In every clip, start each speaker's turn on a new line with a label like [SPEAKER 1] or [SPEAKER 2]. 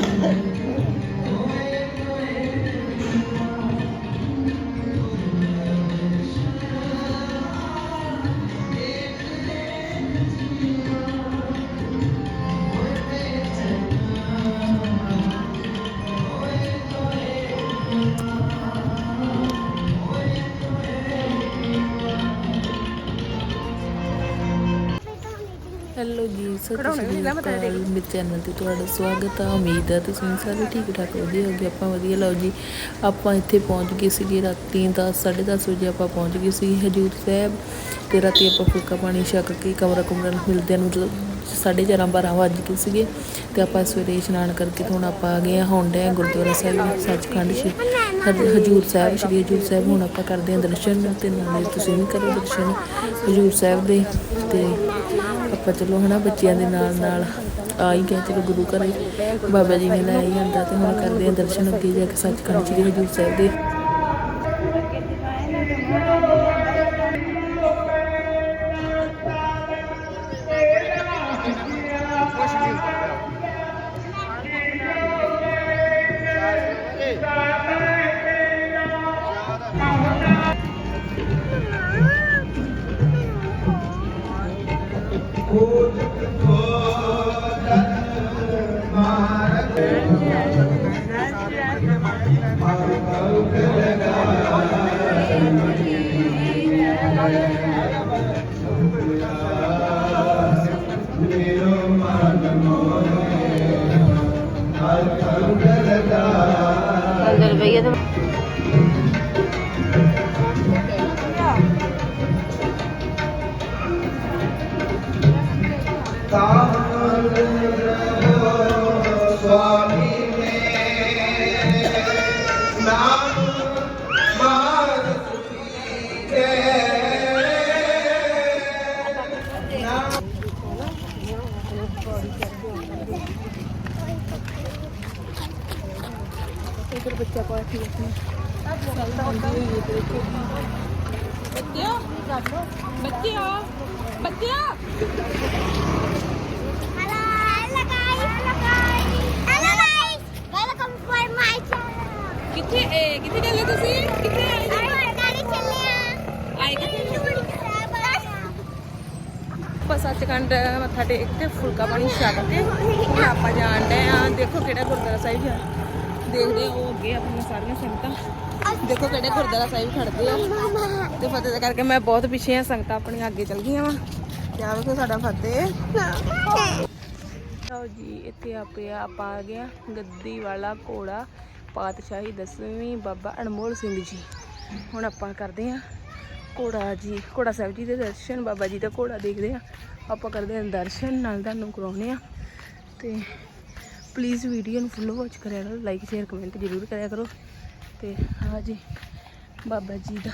[SPEAKER 1] Thank you.
[SPEAKER 2] Hello ਜੀ ਸਤਿ ਸ਼੍ਰੀ ਅਕਾਲ ਮੇਰੇ ਚੈਨਲ ਤੇ ਤੁਹਾਡਾ ਸਵਾਗਤ ਹੈ ਉਮੀਦ ਹੈ ਤੁਸੀਂ ਸਾਰੇ ਠੀਕ ਠਾਕ ਵਧੀਆ ਹੋਗੇ ਆਪਾਂ ਵਧੀਆ। ਲਓ ਜੀ ਆਪਾਂ ਇੱਥੇ ਪਹੁੰਚ ਗਏ ਸੀਗੇ ਰਾਤੀ 10 10:30 ਵਜੇ ਆਪਾਂ ਪਹੁੰਚ ਗਏ ਸੀ ਹਜੂਰ ਸਾਹਿਬ ਤੇ ਰਾਤੀ ਆਪਾਂ ਫੁਲਕਾ ਪਾਣੀ ਛਕ ਕੇ ਕਮਰਾ ਕੁਮਰਾ ਮਿਲਦਿਆਂ ਨੂੰ ਜਦੋਂ ਸਾਢੇ ਗਿਆਰਾਂ 12 ਵੱਜ ਗਏ ਸੀਗੇ ਤੇ ਆਪਾਂ ਸਵੇਰੇ ਇਸ਼ਨਾਨ ਕਰਕੇ ਤੇ ਹੁਣ ਆਪਾਂ ਆ ਗਏ ਆ ਹੁੰਡੇ ਆ ਗੁਰਦੁਆਰਾ ਸਾਹਿਬ ਸੱਚਖੰਡ ਸ਼੍ਰੀ ਹਜ- ਹਜੂਰ ਸਾਹਿਬ ਸ਼੍ਰੀ ਹਜੂਰ ਸਾਹਿਬ। ਹੁਣ ਆਪਾਂ ਕਰਦੇ ਆ ਦਰਸ਼ਨ ਤੇ ਨਾਲੇ ਤੁਸੀਂ ਵੀ ਕਰੋ ਦਰਸ਼ਨ ਹਜੂਰ ਸਾਹਿਬ ਦੇ ਤੇ ਆਪਾਂ ਚਲੋ ਹਨਾ ਬੱਚਿਆਂ ਦੇ ਨਾਲ ਨਾਲ ਆ ਹੀ ਗਏ, ਚਲੋ ਗੁਰੂ ਘਰੇ, ਬਾਬਾ ਜੀ ਨੇ ਲੈ ਹੀ ਆਂਦਾ ਤੇ ਹੁਣ ਕਰਦੇ ਆ ਦਰਸ਼ਨ ਅੱਗੇ ਜਾ ਕੇ ਸੱਚਖੰਡ ਸ਼੍ਰੀ ਹਜੂਰ ਸਾਹਿਬ ਦੇ। ਇਧਰ ਬੱਚਾ ਪਾ ਕੇ ਚੱਲਦਾ ਹੁੰਦੀ ਹੋਈ ਹੈ ਤੇ ਦੇਖੋ
[SPEAKER 3] ਆਪਾਂ ਮੱਥਾ ਟੇਕ ਕੇ ਫੁਲਕਾ ਪਾਣੀ ਛਕ ਕੇ ਹੁਣ ਆਪਾਂ ਜਾਣਦੇ ਡਏ ਆ। ਦੇਖੋ ਕਿਹੜਾ ਗੁਰਦੁਆਰਾ ਸਾਹਿਬ ਹੈ ਦੇਖਦੇ ਆ ਉਹ ਅੱਗੇ ਆਪਣੀਆਂ ਸਾਰੀਆਂ ਸੰਗਤਾਂ। ਦੇਖੋ ਕਿਹੜੇ ਗੁਰਦੁਆਰਾ ਸਾਹਿਬ ਖੜਦੇ ਆ। ਤੇ ਫਤਿਹ ਦਾ ਕਰਕੇ ਮੈਂ ਬਹੁਤ ਪਿੱਛੇ ਆ, ਸੰਗਤਾਂ ਆਪਣੀਆਂ ਅੱਗੇ ਚਲ ਗਈਆਂ ਵਾ। ਤੇ ਵੇਖੋ ਸਾਡਾ ਫਤਿਹ? ਲਓ ਜੀ, ਇੱਥੇ ਆਪੇ ਆਪਾਂ ਆ ਗਿਆ ਗੱਦੀ ਵਾਲਾ ਘੋੜਾ, ਪਾਤਸ਼ਾਹੀ ਦਸਵੀਂ, ਬਾਬਾ ਅਨਮੋਲ ਸਿੰਘ ਜੀ। ਹੁਣ ਆਪਾਂ ਕਰਦੇ ਆ ਘੋੜਾ ਜੀ, ਘੋੜਾ ਸਾਹਿਬ ਜੀ ਦੇ ਦਰਸ਼ਨ। ਬਾਬਾ ਜੀ ਦਾ ਘੋੜਾ ਦੇਖਦੇ ਆ। ਆਪਾਂ ਕਰਦੇ ਹਾਂ ਦਰਸ਼ਨ, ਨਾਲ ਤੁਹਾਨੂੰ ਕਰਾਉਨੇ ਆ ਤੇ ਪਲੀਜ਼ ਵੀਡੀਓ ਨੂੰ ਫੁੱਲ ਵਾਚ ਕਰਿਆ ਕਰੋ ਲਾਈਕ ਸ਼ੇਅਰ ਕਮੈਂਟ ਜ਼ਰੂਰ ਕਰਿਆ ਕਰੋ। ਤੇ ਆ ਜੀ, ਬਾਬਾ ਜੀ ਦਾ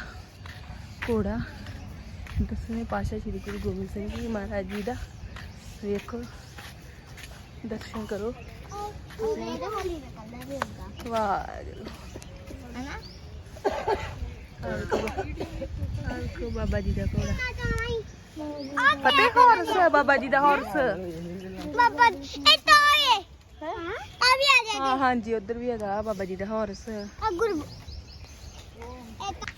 [SPEAKER 3] ਘੋੜਾ। ਦਸਵੇਂ ਪਾਤਸ਼ਾਹ ਸ੍ਰੀ ਗੁਰੂ ਗੋਬਿੰਦ ਸਿੰਘ ਜੀ ਮਹਾਰਾਜ ਜੀ ਦਾ। ਵੇਖੋ, ਦਰਸ਼ਨ ਕਰੋ।
[SPEAKER 4] ਇਹਦਾ
[SPEAKER 3] ਬਾਬਾ ਜੀ ਦਾ ਘੋੜਾ। ਫਤਿਹ ਹਾਰਸ ਬਾਬਾ ਜੀ ਦਾ ਹਾਰਸ
[SPEAKER 4] ਬਾਬਾ ਇਹ ਤਾਂ ਹੈ? ਆ ਵੀ ਆ ਜਾ
[SPEAKER 3] ਹਾਂ ਹਾਂਜੀ ਉਧਰ ਵੀ ਹੈਗਾ ਬਾਬਾ ਜੀ ਦਾ ਹਾਰਸ
[SPEAKER 4] ਆ ਗੁਰੂ ਇਹ ਤਾਂ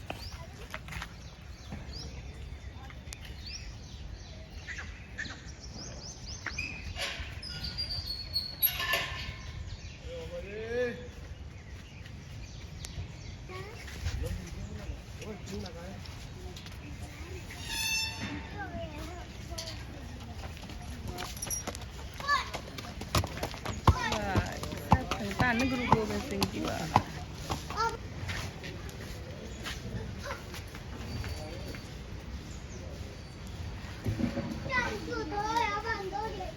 [SPEAKER 3] ਧੰਨ ਗੁਰੂ ਗੋਬਿੰਦ ਸਿੰਘ ਜੀ ਵਾਹ
[SPEAKER 4] ਦੋ ਆ ਬੰਦ ਹੋ ਗਏ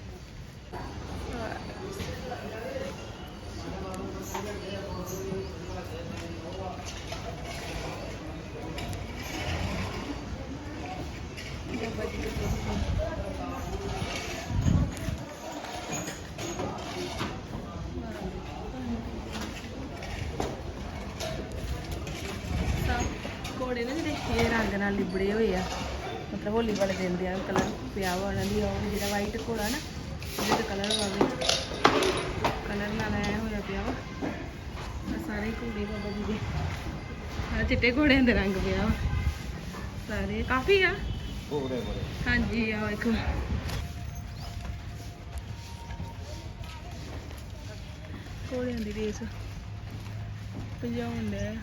[SPEAKER 3] ਨਾਲ ਲਿਬੜੇ ਹੋਏ ਆ। ਮਤਲਬ ਹੋਲੀ ਵਾਲੇ ਦਿਨ ਦੇ ਕਲਰ ਪਿਆ ਵਾ ਉਹਨਾਂ ਦੀ ਉਹ ਜਿਹੜਾ ਵਾਈਟ ਘੋੜਾ ਨਾ ਉਹਦੇ ਤੇ ਕਲਰ ਵਾਵੇ ਕਲਰ ਨਾਲ ਆਇਆ ਹੋਇਆ ਪਿਆ ਵਾ। ਸਾਰੇ ਘੋੜੇ ਬਾਬਾ ਜੀ ਦੇ। ਆਹ ਚਿੱਟੇ ਘੋੜਿਆਂ ਦੇ ਰੰਗ ਪਿਆ ਵਾ। ਸਾਰੇ ਕਾਫੀ ਆ।
[SPEAKER 5] ਘੋੜੇ ਬੜੇ।
[SPEAKER 3] ਹਾਂਜੀ ਆ ਵੇਖੋ। ਘੋੜਿਆਂ ਦੀ ਰੇਸ। ਭਜਾਉਣ ਡਿਆ।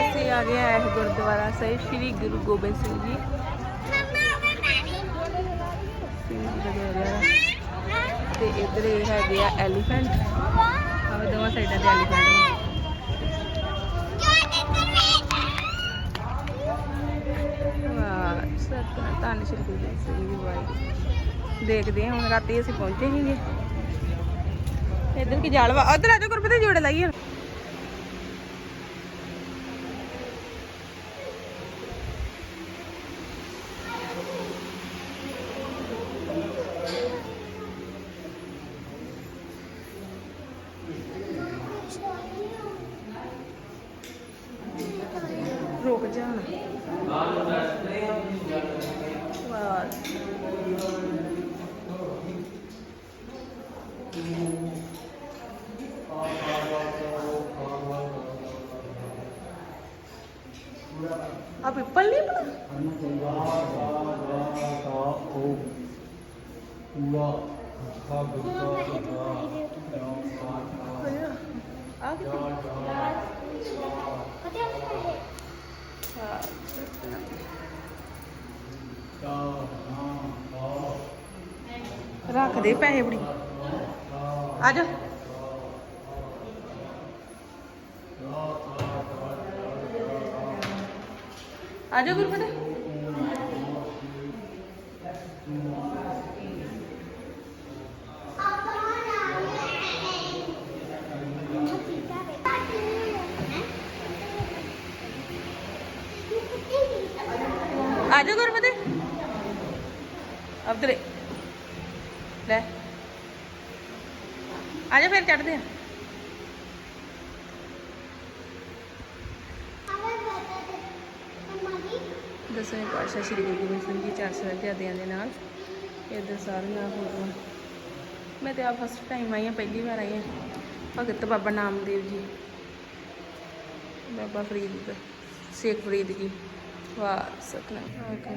[SPEAKER 3] ਅਸੀਂ ਆ ਗਏ ਆ ਗੁਰਦੁਆਰਾ ਸਾਹਿਬ, ਸ੍ਰੀ ਗੁਰੂ ਗੋਬਿੰਦ ਸਿੰਘ ਜੀ। ਸਿੰਘ ਜੀ ਦਾ ਤੇ ਇੱਧਰ ਇਹ ਹੈਗੇ ਆ ਐਲੀਫੈਂਟ ਆਵੇ ਦੋਵਾਂ ਸਾਈਡਾਂ ਤੇ ਐਲੀਫੈਂਟ ਵਾਹ ਧੰਨ ਸ਼੍ਰੀ ਗੁਰੂ ਗੋਬਿੰਦ ਸਿੰਘ ਜੀ, ਵਾਹਿਗੁਰੂ। ਦੇਖਦੇ ਹਾਂ, ਹੁਣ ਰਾਤੀ ਅਸੀਂ ਪਹੁੰਚੇ ਸੀਗੇ ਇੱਧਰ ਕੀ ਜਾਲ ਵਾ? ਉੱਧਰ ਆ ਜਾਓ ਗੁਰਪ੍ਰੀਤ, ਜੋੜੇ ਲਾਈਏ। ਰੁਕ ਜਾ। ਵਾਹ ਆ ਪਿੱਪਲ ਨਹੀਂ ਬਣਾ ਆ ਕੀ ਰੱਖ ਦੇ ਪੈਸੇ ਬੜੀ ਆ ਜਾ ਆ ਜਾ ਗੁਰਪਤ ਆ ਜਾ ਗੁਰਪਤ ਅਬਦਰੇ ਲੈ ਆ ਜਾ ਫਿਰ ਚੜਦੇ ਆ। ਦਸਵੇਂ ਪਾਤਸ਼ਾਹ ਸ਼੍ਰੀ ਗੁਰੂ ਗੋਬਿੰਦ ਸਿੰਘ ਜੀ ਚਾਰ ਸਾਹਿਬਜ਼ਾਦਿਆਂ ਦੇ ਨਾਲ ਇੱਧਰ ਸਾਰੀਆਂ ਫੋਟੋਆਂ। ਮੈਂ ਤੇ ਆ ਫਸਟ ਟਾਈਮ ਆਈ ਹਾਂ, ਪਹਿਲੀ ਵਾਰ ਆਈ ਹਾਂ। ਭਗਤ ਬਾਬਾ ਨਾਮਦੇਵ ਜੀ, ਬਾਬਾ ਫਰੀਦ, ਸ਼ੇਖ ਫਰੀਦ ਜੀ। ਵਾਹ, ਸਤਨਾਮ। ਓਕੇ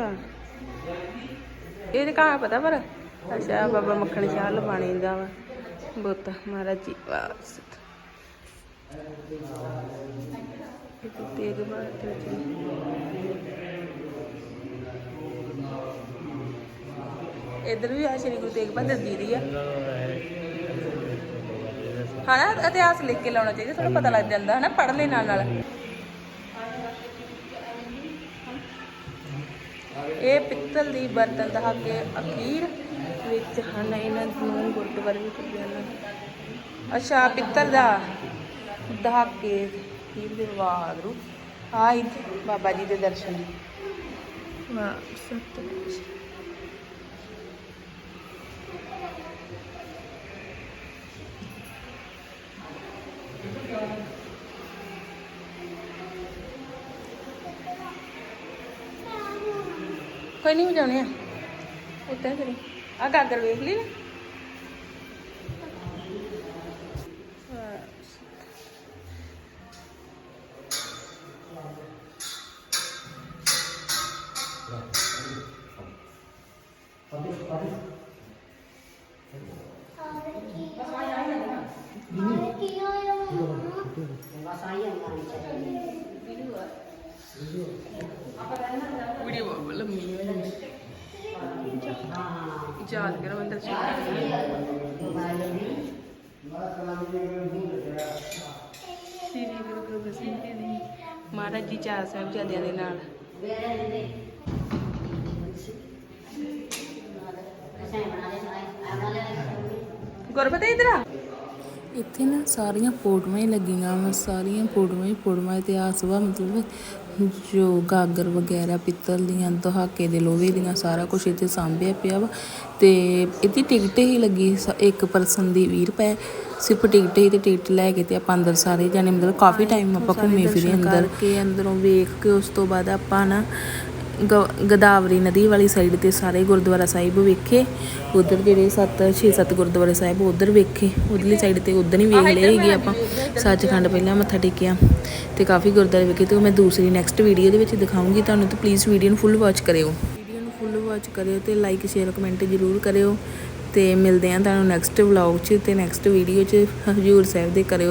[SPEAKER 3] ਅੱਛਾ। ਇਹ ਤੇ ਪਤਾ ਪਰ ਅੱਛਾ, ਬਾਬਾ ਮੱਖਣ ਸ਼ਾਹ ਲਵਾਣੀ ਦਾ ਵਾ। ਬੁੱਤ, ਮਹਾਰਾਜ ਜੀ, ਵਾਸ। ਤੇਗ ਬਾਤ ਜੀ। ਇਧਰ ਵੀ ਆ, ਸ਼੍ਰੀ ਗੁਰੂ ਤੇਗ ਬਹਾਦਰ ਜੀ ਦੀ ਆ। ਹਾਂ, ਇਤਿਹਾਸ ਲਿਖ ਕੇ ਲਾਉਣਾ ਚਾਹੀਦਾ ਥੋੜਾ ਪਤਾ ਲੱਗ ਜਾਂਦਾ ਹੈ ਨਾ ਪੜ੍ਹ ਲੈ ਨਾਲ ਨਾਲ ਇਹ ਪਿੱਤਲ ਦੀ ਬਰਤਨ ਦਹਾਕੇ ਅਖੀਰ ਵਿੱਚ ਹਨ ਇਹਨਾਂ ਨੂੰ ਗੁਰਦੁਆਰੇ ਵਿੱਚ ਜਾਣਾ ਅੱਛਾ, ਪਿੱਤਲ ਦਾ ਦਹਾਕੇ ਅਖੀਰ ਦੇ ਵਾਗਰੂ ਆ ਇੱਥੇ ਬਾਬਾ ਜੀ ਦੇ ਦਰਸ਼ਨ। ਵਾਹ, ਸਤਿ ਕੋਈ ਨਹੀਂ ਵਜਾਉਣੇ ਆ। ਉੱਤੇ ਕਰੀ ਆ ਗਾਗਰ ਵੇਖ ਲਈ ਨਾ? ਯਾਦ ਕਰੋ ਮੈਂ ਸ੍ਰੀ ਗੁਰੂ ਗੋਬਿੰਦ ਸਿੰਘ ਜੀ ਦੀ ਮਹਾਰਾਜ ਜੀ ਚਾਰ ਸਾਹਿਬਜ਼ਾਦਿਆਂ ਦੇ ਨਾਲ। ਗੁਰਪਤੇ ਇਧਰ ਆ।
[SPEAKER 2] ਇੱਥੇ ਨਾ ਸਾਰੀਆਂ ਫੋਟੋਆਂ ਹੀ ਲੱਗੀਆਂ ਵਾ ਸਾਰੀਆਂ ਫੋਟੋਆਂ ਹੀ ਫੋਟੋਆਂ ਇਤਿਹਾਸ ਵਾ ਮਤਲਬ ਜੋ ਗਾਗਰ ਵਗੈਰਾ ਪਿੱਤਲ ਦੀਆਂ ਦਹਾਕੇ ਦੇ ਲੋਹੇ ਦੀਆਂ ਸਾਰਾ ਕੁਝ ਇੱਥੇ ਸਾਂਭਿਆ ਪਿਆ ਵਾ। ਤੇ ਇਹਦੀ ਟਿਕਟ ਹੀ ਲੱਗੀ ਇੱਕ ਪਰਸਨ ਦੀ 20 ਰੁਪਏ ਸਿਰਫ ਟਿਕਟ ਹੀ ਤੇ ਟਿਕਟ ਲੈ ਕੇ ਤੇ ਆਪਾਂ ਅੰਦਰ ਸਾਰੇ ਜਾਣੇ ਮਤਲਬ ਕਾਫੀ ਟਾਈਮ ਆਪਾਂ ਘੁੰਮੇ ਫਿਰੇ ਅੰਦਰ। ਕੇ ਅੰਦਰੋਂ ਵੇਖ ਕੇ ਉਸ ਤੋਂ ਬਾਅਦ ਆਪਾਂ ਨਾ ਗੋਦਾਵਰੀ ਨਦੀ ਵਾਲੀ ਸਾਈਡ ਤੇ ਸਾਰੇ ਗੁਰਦੁਆਰਾ ਸਾਹਿਬ ਵੇਖੇ। ਉਧਰ ਜਿਹੜੇ 7 6 7 ਗੁਰਦੁਆਰੇ ਸਾਹਿਬ ਉਧਰ ਵੇਖੇ। ਉਧਰਲੀ ਸਾਈਡ ਤੇ ਉਧਰ ਹੀ ਵੇਖ ਲਏ ਹੈਗੇ ਆਪਾਂ। ਸੱਚਖੰਡ ਪਹਿਲਾਂ ਮੱਥਾ ਟੇਕਿਆ। ਤੇ ਕਾਫੀ ਗੁਰਦੁਆਰੇ ਵੇਖੇ ਤੇ ਉਹ ਮੈਂ ਦੂਸਰੀ ਨੈਕਸਟ ਵੀਡੀਓ ਦੇ ਵਿੱਚ ਦਿਖਾਉਂਗੀ। ਤੁਹਾਨੂੰ ਤੇ ਪਲੀਜ਼ ਵੀਡੀਓ ਨੂੰ ਫੁੱਲ ਵਾਚ ਕਰਿਓ। ਵੀਡੀਓ ਨੂੰ ਫੁੱਲ ਵਾਚ ਕਰਿਓ ਤੇ ਲਾਈਕ ਸ਼ੇਅਰ ਕਮੈਂਟ ਜ਼ਰੂਰ ਕਰਿਓ। ਤੇ ਮਿਲਦੇ ਆਂ ਤੁਹਾਨੂੰ ਨੈਕਸਟ ਵਲੌਗ 'ਚ ਤੇ ਨੈਕਸਟ ਵੀਡੀਓ 'ਚ ਹਜੂਰ ਸਾਹਿਬ ਦੇ ਕਰਿਓ।